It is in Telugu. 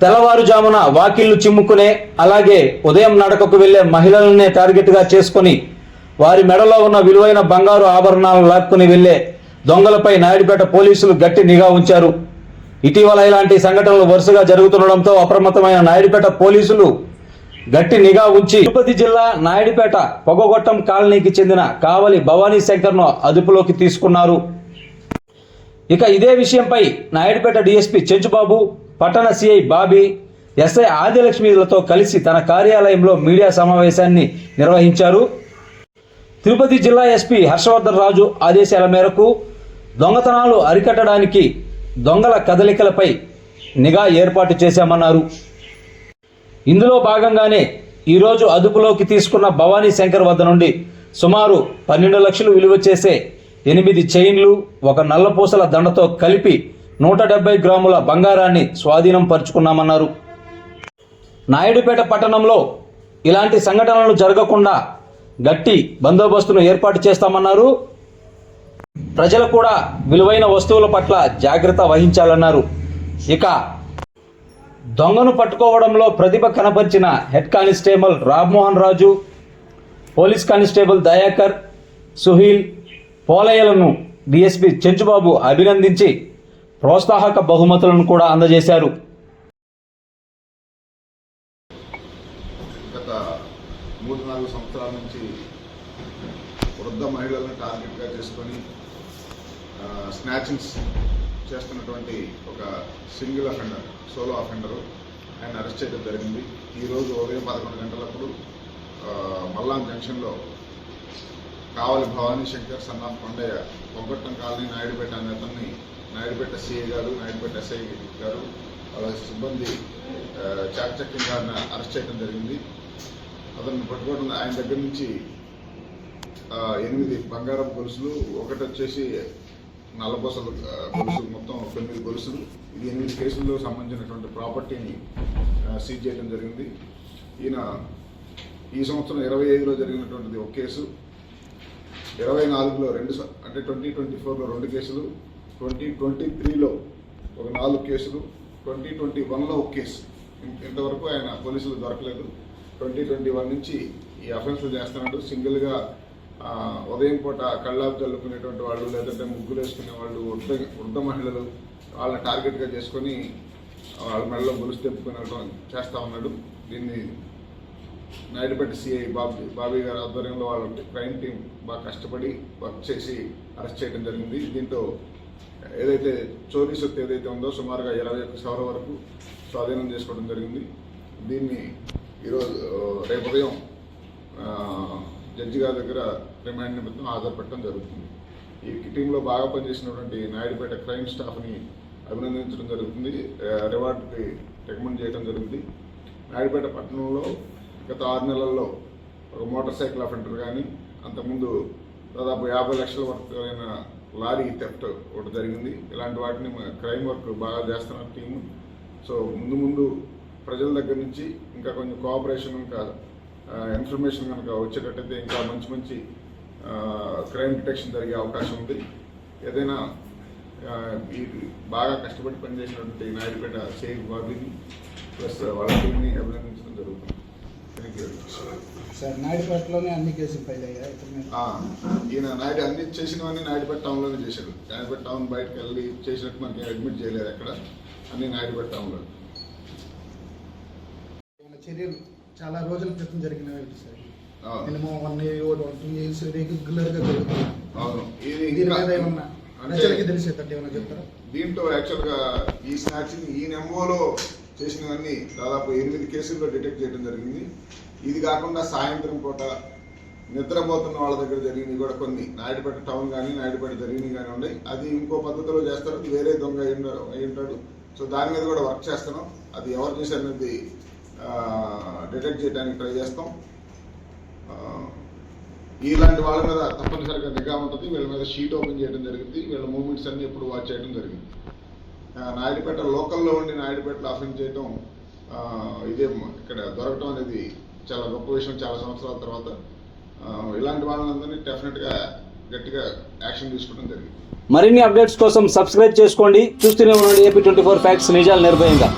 తెల్లవారుజామున వాకిళ్ళు చిమ్ముకునే అలాగే ఉదయం నడకకు వెళ్ళే మహిళలనే టార్గెట్గా చేసుకొని వారి మెడలో ఉన్న విలువైన బంగారు ఆభరణాలను లాక్కుని వెళ్ళే దొంగలపై నాయుడుపేట పోలీసులు గట్టి నిఘా ఉంచారు. ఇటీవల ఇలాంటి సంఘటనలు వరుసగా జరుగుతుండడంతో అప్రమత్తమైన నాయుడుపేట పోలీసులు గట్టి నిఘా ఉంచి తిరుపతి జిల్లా నాయుడుపేట పొగగొట్టం కాలనీకి చెందిన కావలి భవానీ శంకర్ను అదుపులోకి తీసుకున్నారు. ఇక ఇదే విషయంపై నాయుడుపేట డీఎస్పీ చెంచుబాబు పట్టణ సిఐ బాబీ ఎస్ఐ ఆదిలక్ష్మిలతో కలిసి తన కార్యాలయంలో మీడియా సమావేశాన్ని నిర్వహించారు. తిరుపతి జిల్లా ఎస్పీ హర్షవర్ధన్ రాజు ఆదేశాల మేరకు దొంగతనాలు అరికట్టడానికి దొంగల కదలికలపై నిఘా ఏర్పాటు చేశామన్నారు. ఇందులో భాగంగానే ఈరోజు అదుపులోకి తీసుకున్న భవానీ శంకర్ వద్ద నుండి సుమారు పన్నెండు లక్షలు విలువ చేసే ఎనిమిది చైన్లు ఒక నల్లపూసల దండతో కలిపి నూట డెబ్బై గ్రాముల బంగారాన్ని స్వాధీనం పరుచుకున్నామన్నారు. నాయుడుపేట పట్టణంలో ఇలాంటి సంఘటనలు జరగకుండా గట్టి బందోబస్తును ఏర్పాటు చేస్తామన్నారు. ప్రజలు కూడా విలువైన వస్తువుల పట్ల జాగ్రత్త వహించాలన్నారు. ఇక దొంగను పట్టుకోవడంలో ప్రతిభ కనపరిచిన head constable Rammohan Raju police constable Dayakar Suheel పోలయ్యలను DSP Chenchubabu అభినందించి ప్రోత్సాహక బహుమతులను కూడా అందజేశారు. గత మూడు నాలుగు సంవత్సరాల నుంచి వృద్ధ మహిళలను టార్గెట్గా చేసుకొని స్నాచింగ్స్ చేస్తున్నటువంటి ఒక సింగిల్ అఫెండర్ సోలో అఫెండర్ ఆయన అరెస్ట్ చేయడం జరిగింది. ఈరోజు ఉదయం పదకొండు గంటలప్పుడు మల్లాం జంక్షన్లో Kavali Bhavani Shankar son of Kondaiah Poggottam colony Naidupeta అనే అతన్ని నాయుడుపేట సిఐ గారు నాయుడుపేట ఎస్ఐ గారు వాళ్ళ సిబ్బంది ఆ, చాకచక్యంగా ఆయన అరెస్ట్ చేయడం జరిగింది. అతన్ని పట్టుకోవడం ఆయన దగ్గర నుంచి ఎనిమిది బంగారం గొలుసులు ఒకటి వచ్చేసి నల్లబొసలు గొలుసులు మొత్తం తొమ్మిది గొలుసులు. ఇది ఎనిమిది కేసుల్లో సంబంధించినటువంటి ప్రాపర్టీని సీజ్ చేయడం జరిగింది. ఈయన ఈ సంవత్సరం ఇరవై ఐదులో జరిగినటువంటిది ఒక కేసు. ఇరవై నాలుగులో రెండు అంటే ట్వంటీ ట్వంటీ ఫోర్లో రెండు కేసులు. ట్వంటీ ట్వంటీ త్రీలో ఒక నాలుగు కేసులు ట్వంటీ ట్వంటీ వన్లో ఒక కేసు. ఇంతవరకు ఆయన పోలీసులు దొరకలేదు. ట్వంటీ ట్వంటీ వన్ నుంచి ఈ అఫెన్స్లు చేస్తున్నాడు. సింగిల్గా ఉదయం పూట కళ్ళాపు చల్లుకునేటువంటి వాళ్ళు లేదంటే ముగ్గులు వేసుకునే వాళ్ళు వృద్ధ వృద్ధ మహిళలు వాళ్ళని టార్గెట్గా చేసుకొని వాళ్ళ మెడలో గొలుసు తెప్పుకునే చేస్తూ ఉన్నాడు. దీన్ని నాయుడుపేట సిఐ బాబీ బాబీ గారి ఆధ్వర్యంలో వాళ్ళ క్రైమ్ టీం బాగా కష్టపడి వర్క్ చేసి అరెస్ట్ చేయడం జరిగింది. దీంతో ఏదైతే చోరీ శక్తి ఏదైతే ఉందో సుమారుగా ఇరవై ఒక్క సవర వరకు స్వాధీనం చేసుకోవడం జరిగింది. దీన్ని ఈరోజు రేపు ఉదయం జడ్జి గారి దగ్గర రిమాండ్ నిమిత్తం హాజరుపెట్టడం జరుగుతుంది. ఈ టీంలో బాగా పనిచేసినటువంటి నాయుడుపేట క్రైమ్ స్టాఫ్ని అభినందించడం జరుగుతుంది. రివార్డ్కి రివార్డుకి రికమెండ్ చేయడం జరుగుతుంది నాయుడుపేట పట్టణంలో గత ఆరు నెలల్లో ఒక మోటార్ సైకిల్ అఫెంటర్ కానీ అంతకుముందు దాదాపు యాభై లక్షల వరకు అయిన లారీ థెఫ్ట్ ఒకటి జరిగింది. ఇలాంటి వాటిని క్రైమ్ వర్క్ బాగా చేస్తున్నారు టీము. సో ముందు ముందు ప్రజల దగ్గర నుంచి ఇంకా కొంచెం కోఆపరేషన్ ఇంకా ఇన్ఫర్మేషన్ కనుక వచ్చేటట్టయితే ఇంకా మంచి మంచి క్రైమ్ డిటెక్షన్ జరిగే అవకాశం ఉంది. ఏదైనా ఈ బాగా కష్టపడి పనిచేసినటువంటి నాయుడుపేట చేయి బాబీని ప్లస్ వాళ్ళ టీంని అభినందించడం జరుగుతుంది. సార్ నాయుడుపేటలోనే అన్ని కేసులు ఫైల్ అయ్యాయి ఈయన నాయుడు అన్ని చేసినవన్నీ నాయుడుపేట టౌన్లోనే చేశాడు. నాయుడుపేట టౌన్ బయటకు వెళ్ళి చేసినట్టు మనకి అడ్మిట్ చేయలేదు ఎక్కడ. అన్ని నాయుడుపేట టౌన్లో చర్యలు చాలా రోజుల క్రితం జరిగినవి sir. Minimum one year two years రెగ్యులర్గా జరుగుతుంది అవును. దీని మీద ఏమన్నా అంటే ప్రజలకి తెలిసేటట్టు ఏమైనా చెప్తారా? దీంట్లో యాక్చువల్గా ఈ స్నాచింగ్ ఈ నెంబోలో చేసినవన్నీ దాదాపు ఎనిమిది కేసుల్లో డిటెక్ట్ చేయడం జరిగింది. ఇది కాకుండా సాయంత్రం పూట నిద్రపోతున్న వాళ్ళ దగ్గర జరిగినవి కూడా కొన్ని. నాయుడుపేట టౌన్ కానీ నాయుడుపేట జరిగినవి కానీ ఉన్నాయి. అది ఇంకో పద్ధతిలో చేస్తారు. వేరే దొంగ అయి ఉంటాడు సో దాని మీద కూడా వర్క్ చేస్తున్నాం. అది ఎవరు చేశారనేది డిటెక్ట్ చేయడానికి ట్రై చేస్తాం. ఇలాంటి వాళ్ళ మీద తప్పనిసరిగా నిఘా ఉంటుంది. వీళ్ళ మీద షీట్ ఓపెన్ చేయడం జరిగింది. వీళ్ళ మూమెంట్స్ అన్ని ఎప్పుడు వాచ్ చేయడం జరిగింది. నాయుడుపేట లోకల్లో ఉండి నాయుడుపేటలో అఫెండ్ చేయడం ఇదే ఇక్కడ దొరకటం అనేది చాలా గొప్ప విషయం చాలా సంవత్సరాల తర్వాత. ఇలాంటి వాళ్ళందరినీ డెఫినెట్గా గట్టిగా యాక్షన్ తీసుకోవడం జరిగింది. మరిన్ని అప్డేట్స్ కోసం సబ్స్క్రైబ్ చేసుకోండి. చూస్తూనే ఉండండి ఏపీ ట్వంటీ ఫోర్ ఫ్యాక్స్ నిజాలు నిర్భయంగా.